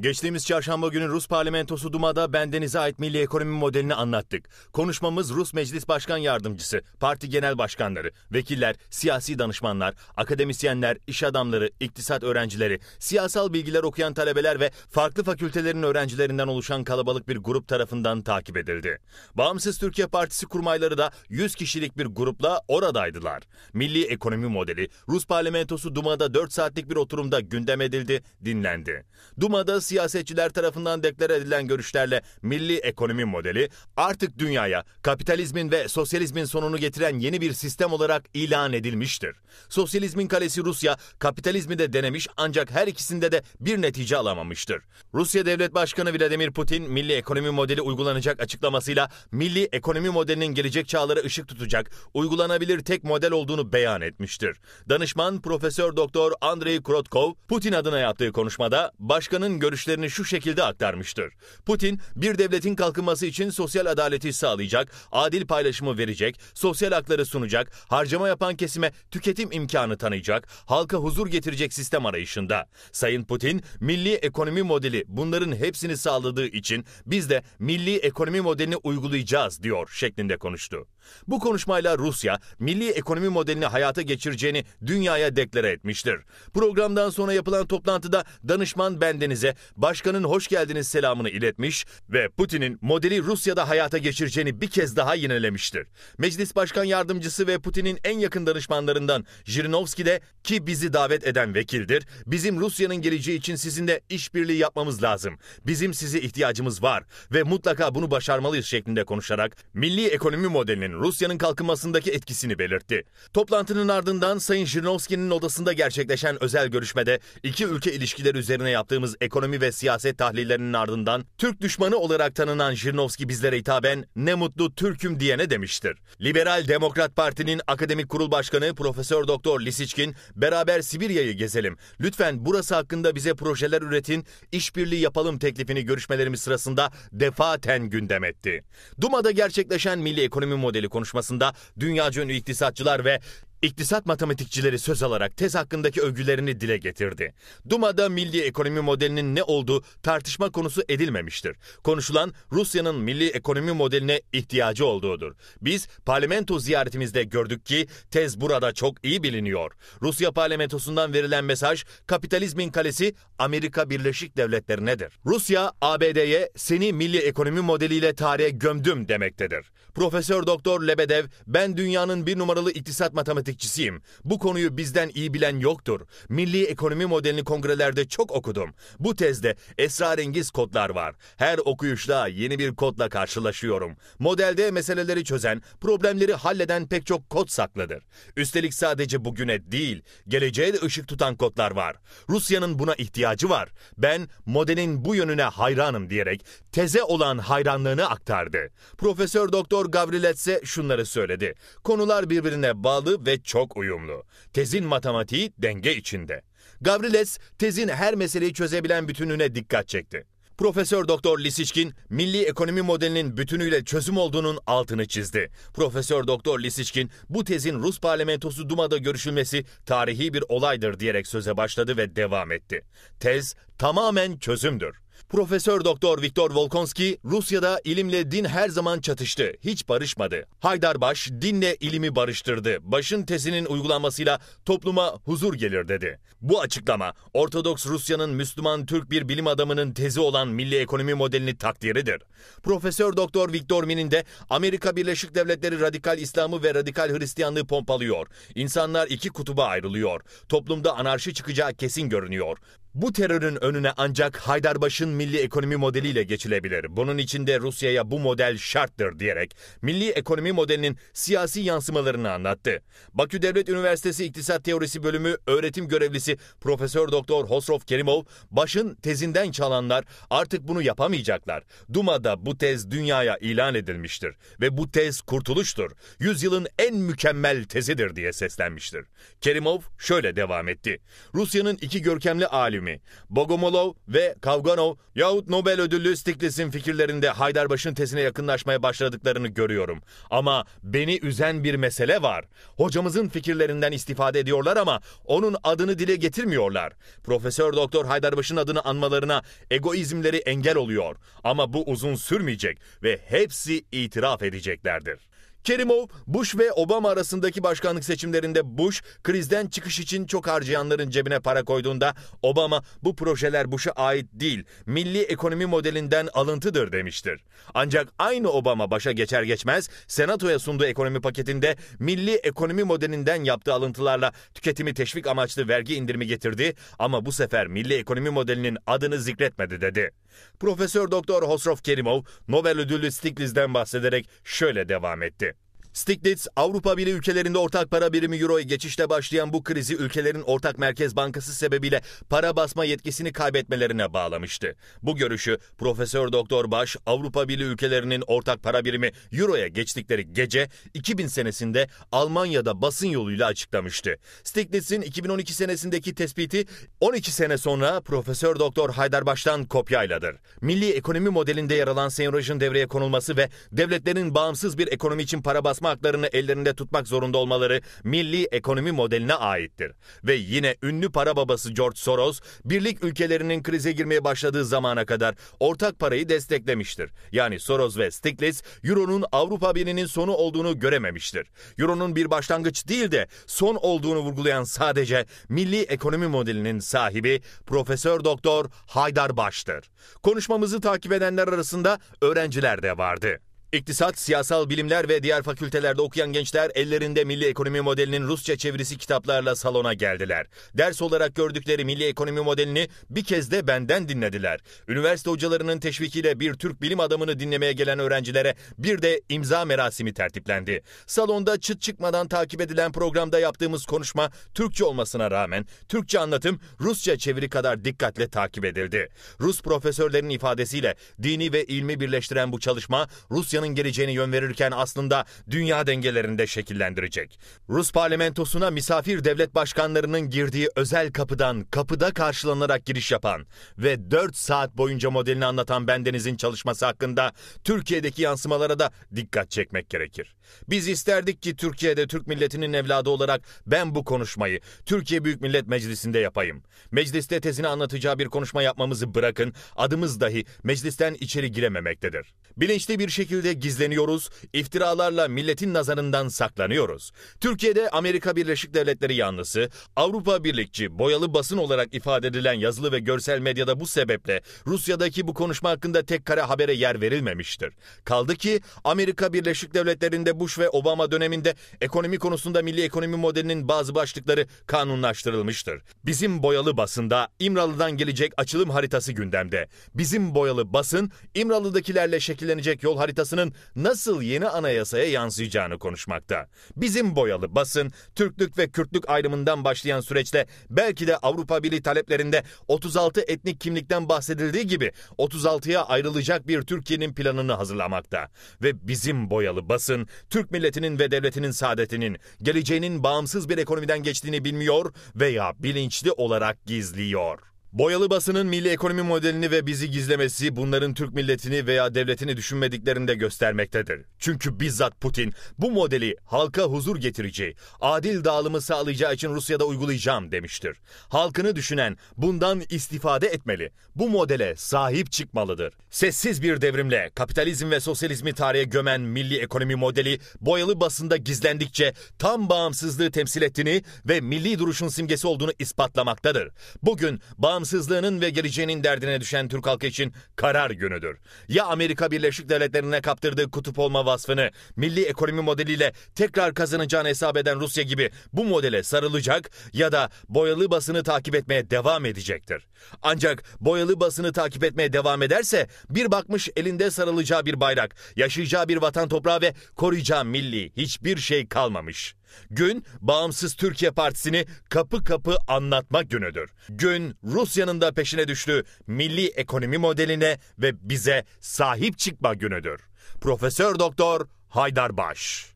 Geçtiğimiz çarşamba günü Rus parlamentosu Duma'da bendenize ait milli ekonomi modelini anlattık. Konuşmamız Rus Meclis Başkan Yardımcısı, parti genel başkanları, vekiller, siyasi danışmanlar, akademisyenler, iş adamları, iktisat öğrencileri, siyasal bilgiler okuyan talebeler ve farklı fakültelerin öğrencilerinden oluşan kalabalık bir grup tarafından takip edildi. Bağımsız Türkiye Partisi kurmayları da 100 kişilik bir grupla oradaydılar. Milli ekonomi modeli Rus parlamentosu Duma'da 4 saatlik bir oturumda gündem edildi, dinlendi. Duma'da siyasetçiler tarafından deklare edilen görüşlerle milli ekonomi modeli artık dünyaya kapitalizmin ve sosyalizmin sonunu getiren yeni bir sistem olarak ilan edilmiştir. Sosyalizmin kalesi Rusya kapitalizmi de denemiş ancak her ikisinde de bir netice alamamıştır. Rusya Devlet Başkanı Vladimir Putin milli ekonomi modeli uygulanacak açıklamasıyla milli ekonomi modelinin gelecek çağlara ışık tutacak, uygulanabilir tek model olduğunu beyan etmiştir. Danışman Profesör Doktor Andrei Krotkov Putin adına yaptığı konuşmada başkanın görüşlerini şu şekilde aktarmıştır. Putin bir devletin kalkınması için sosyal adaleti sağlayacak, adil paylaşımı verecek, sosyal hakları sunacak, harcama yapan kesime tüketim imkanı tanıyacak, halka huzur getirecek sistem arayışında. Sayın Putin milli ekonomi modeli bunların hepsini sağladığı için biz de milli ekonomi modelini uygulayacağız diyor şeklinde konuştu. Bu konuşmayla Rusya milli ekonomi modelini hayata geçireceğini dünyaya deklare etmiştir. Programdan sonra yapılan toplantıda danışman bendenize başkanın hoş geldiniz selamını iletmiş ve Putin'in modeli Rusya'da hayata geçireceğini bir kez daha yinelemiştir. Meclis Başkan Yardımcısı ve Putin'in en yakın danışmanlarından Jirinovski de ki bizi davet eden vekildir, bizim Rusya'nın geleceği için sizinle işbirliği yapmamız lazım. Bizim size ihtiyacımız var ve mutlaka bunu başarmalıyız şeklinde konuşarak milli ekonomi modelinin Rusya'nın kalkınmasındaki etkisini belirtti. Toplantının ardından Sayın Jirinovski'nin odasında gerçekleşen özel görüşmede iki ülke ilişkileri üzerine yaptığımız ekonomi ve siyaset tahlillerinin ardından Türk düşmanı olarak tanınan Jirinovski bizlere hitaben ne mutlu Türk'üm diyene demiştir. Liberal Demokrat Parti'nin akademik kurul başkanı Profesör Doktor Lisiçkin beraber Sibirya'yı gezelim. Lütfen burası hakkında bize projeler üretin, işbirliği yapalım teklifini görüşmelerimiz sırasında defaten gündem etti. Duma'da gerçekleşen milli ekonomi modeli konuşmasında dünyaca ünlü iktisatçılar ve İktisat matematikçileri söz alarak tez hakkındaki övgülerini dile getirdi. Duma'da milli ekonomi modelinin ne olduğu tartışma konusu edilmemiştir. Konuşulan Rusya'nın milli ekonomi modeline ihtiyacı olduğudur. Biz parlamento ziyaretimizde gördük ki tez burada çok iyi biliniyor. Rusya parlamentosundan verilen mesaj kapitalizmin kalesi Amerika Birleşik Devletleri'nedir. Rusya ABD'ye seni milli ekonomi modeliyle tarihe gömdüm demektedir. Profesör Doktor Lebedev ben dünyanın bir numaralı iktisat matematik matematikçisiyim. Bu konuyu bizden iyi bilen yoktur. Milli ekonomi modelini kongrelerde çok okudum. Bu tezde esrarengiz kodlar var. Her okuyuşta yeni bir kodla karşılaşıyorum. Modelde meseleleri çözen, problemleri halleden pek çok kod saklıdır. Üstelik sadece bugüne değil, geleceğe de ışık tutan kodlar var. Rusya'nın buna ihtiyacı var. Ben modelin bu yönüne hayranım diyerek teze olan hayranlığını aktardı. Profesör Doktor Gavriletse şunları söyledi. Konular birbirine bağlı ve çok uyumlu. Tezin matematiği denge içinde. Gavriles tezin her meseleyi çözebilen bütününe dikkat çekti. Profesör Doktor Lisiçkin milli ekonomi modelinin bütünüyle çözüm olduğunun altını çizdi. Profesör Doktor Lisiçkin bu tezin Rus parlamentosu Duma'da görüşülmesi tarihi bir olaydır diyerek söze başladı ve devam etti. Tez tamamen çözümdür. Profesör Doktor Viktor Volkonski, Rusya'da ilimle din her zaman çatıştı, hiç barışmadı. Haydarbaş dinle ilimi barıştırdı. Başın tezinin uygulanmasıyla topluma huzur gelir dedi. Bu açıklama Ortodoks Rusya'nın Müslüman Türk bir bilim adamının tezi olan milli ekonomi modelini takdiridir. Profesör Doktor Viktor Min'in de Amerika Birleşik Devletleri radikal İslam'ı ve radikal Hristiyanlığı pompalıyor. İnsanlar iki kutuba ayrılıyor. Toplumda anarşi çıkacağı kesin görünüyor. Bu terörün önüne ancak Haydarbaş'ın milli ekonomi modeliyle geçilebilir. Bunun için de Rusya'ya bu model şarttır diyerek milli ekonomi modelinin siyasi yansımalarını anlattı. Bakü Devlet Üniversitesi İktisat Teorisi Bölümü öğretim görevlisi Profesör Doktor Hosrov Kerimov, başın tezinden çalanlar artık bunu yapamayacaklar. Duma'da bu tez dünyaya ilan edilmiştir ve bu tez kurtuluştur. Yüzyılın en mükemmel tezidir diye seslenmiştir. Kerimov şöyle devam etti. Rusya'nın iki görkemli alim mi? Bogomolov ve Kavganov yahut Nobel ödüllü Stiglitz'in fikirlerinde Haydarbaş'ın tezine yakınlaşmaya başladıklarını görüyorum. Ama beni üzen bir mesele var. Hocamızın fikirlerinden istifade ediyorlar ama onun adını dile getirmiyorlar. Profesör Doktor Haydarbaş'ın adını anmalarına egoizmleri engel oluyor. Ama bu uzun sürmeyecek ve hepsi itiraf edeceklerdir. Kerimov, Bush ve Obama arasındaki başkanlık seçimlerinde Bush, krizden çıkış için çok harcayanların cebine para koyduğunda Obama bu projeler Bush'a ait değil, milli ekonomi modelinden alıntıdır demiştir. Ancak aynı Obama başa geçer geçmez Senato'ya sunduğu ekonomi paketinde milli ekonomi modelinden yaptığı alıntılarla tüketimi teşvik amaçlı vergi indirimi getirdi ama bu sefer milli ekonomi modelinin adını zikretmedi dedi. Profesör Doktor Hosrov Kerimov Nobel ödüllü Stiglitz'den bahsederek şöyle devam etti. Stiglitz, Avrupa Birliği ülkelerinde ortak para birimi Euro'ya geçişle başlayan bu krizi ülkelerin ortak merkez bankası sebebiyle para basma yetkisini kaybetmelerine bağlamıştı. Bu görüşü Profesör Doktor Baş, Avrupa Birliği ülkelerinin ortak para birimi Euro'ya geçtikleri gece 2000 senesinde Almanya'da basın yoluyla açıklamıştı. Stiglitz'in 2012 senesindeki tespiti 12 sene sonra Profesör Doktor Haydarbaş'tan kopyayladır. Milli ekonomi modelinde yer alan senyorajın devreye konulması ve devletlerin bağımsız bir ekonomi için para basma çalışma haklarını ellerinde tutmak zorunda olmaları milli ekonomi modeline aittir. Ve yine ünlü para babası George Soros, birlik ülkelerinin krize girmeye başladığı zamana kadar ortak parayı desteklemiştir. Yani Soros ve Stiglitz, Euro'nun Avrupa Birliği'nin sonu olduğunu görememiştir. Euro'nun bir başlangıç değil de son olduğunu vurgulayan sadece milli ekonomi modelinin sahibi Profesör Doktor Haydar Baş'tır. Konuşmamızı takip edenler arasında öğrenciler de vardı. İktisat, siyasal bilimler ve diğer fakültelerde okuyan gençler ellerinde milli ekonomi modelinin Rusça çevirisi kitaplarla salona geldiler. Ders olarak gördükleri milli ekonomi modelini bir kez de benden dinlediler. Üniversite hocalarının teşvikiyle bir Türk bilim adamını dinlemeye gelen öğrencilere bir de imza merasimi tertiplendi. Salonda çıt çıkmadan takip edilen programda yaptığımız konuşma Türkçe olmasına rağmen Türkçe anlatım Rusça çeviri kadar dikkatle takip edildi. Rus profesörlerin ifadesiyle dini ve ilmi birleştiren bu çalışma Rusya'nın dünyanın geleceğini yön verirken aslında dünya dengelerinde şekillendirecek. Rus parlamentosuna misafir devlet başkanlarının girdiği özel kapıdan kapıda karşılanarak giriş yapan ve 4 saat boyunca modelini anlatan bendenizin çalışması hakkında Türkiye'deki yansımalara da dikkat çekmek gerekir. Biz isterdik ki Türkiye'de Türk milletinin evladı olarak ben bu konuşmayı Türkiye Büyük Millet Meclisi'nde yapayım. Mecliste tezini anlatacağı bir konuşma yapmamızı bırakın, adımız dahi meclisten içeri girememektedir. Bilinçli bir şekilde gizleniyoruz, iftiralarla milletin nazarından saklanıyoruz. Türkiye'de Amerika Birleşik Devletleri yanlısı, Avrupa Birlikçi, boyalı basın olarak ifade edilen yazılı ve görsel medyada bu sebeple Rusya'daki bu konuşma hakkında tek kare habere yer verilmemiştir. Kaldı ki Amerika Birleşik Devletleri'nde Bush ve Obama döneminde ekonomi konusunda milli ekonomi modelinin bazı başlıkları kanunlaştırılmıştır. Bizim boyalı basında İmralı'dan gelecek açılım haritası gündemde. Bizim boyalı basın İmralı'dakilerle şekillenecek yol haritasının nasıl yeni anayasaya yansıyacağını konuşmakta. Bizim boyalı basın, Türklük ve Kürtlük ayrımından başlayan süreçte belki de Avrupa Birliği taleplerinde 36 etnik kimlikten bahsedildiği gibi 36'ya ayrılacak bir Türkiye'nin planını hazırlamakta. Ve bizim boyalı basın, Türk milletinin ve devletinin saadetinin, geleceğinin bağımsız bir ekonomiden geçtiğini bilmiyor veya bilinçli olarak gizliyor. Boyalı basının milli ekonomi modelini ve bizi gizlemesi bunların Türk milletini veya devletini düşünmediklerini de göstermektedir. Çünkü bizzat Putin bu modeli halka huzur getireceği, adil dağılımı sağlayacağı için Rusya'da uygulayacağım demiştir. Halkını düşünen bundan istifade etmeli. Bu modele sahip çıkmalıdır. Sessiz bir devrimle kapitalizm ve sosyalizmi tarihe gömen milli ekonomi modeli boyalı basında gizlendikçe tam bağımsızlığı temsil ettiğini ve milli duruşun simgesi olduğunu ispatlamaktadır. Bugün bağımsız bağımsızlığının ve geleceğinin derdine düşen Türk halkı için karar günüdür. Ya Amerika Birleşik Devletleri'ne kaptırdığı kutup olma vasfını milli ekonomi modeliyle tekrar kazanacağını hesap eden Rusya gibi bu modele sarılacak ya da boyalı basını takip etmeye devam edecektir. Ancak boyalı basını takip etmeye devam ederse bir bakmış elinde sarılacağı bir bayrak, yaşayacağı bir vatan toprağı ve koruyacağı milli hiçbir şey kalmamış. Gün Bağımsız Türkiye Partisi'ni kapı kapı anlatma günüdür. Gün Rusya'nın da peşine düştüğü milli ekonomi modeline ve bize sahip çıkma günüdür. Profesör Doktor Haydar Baş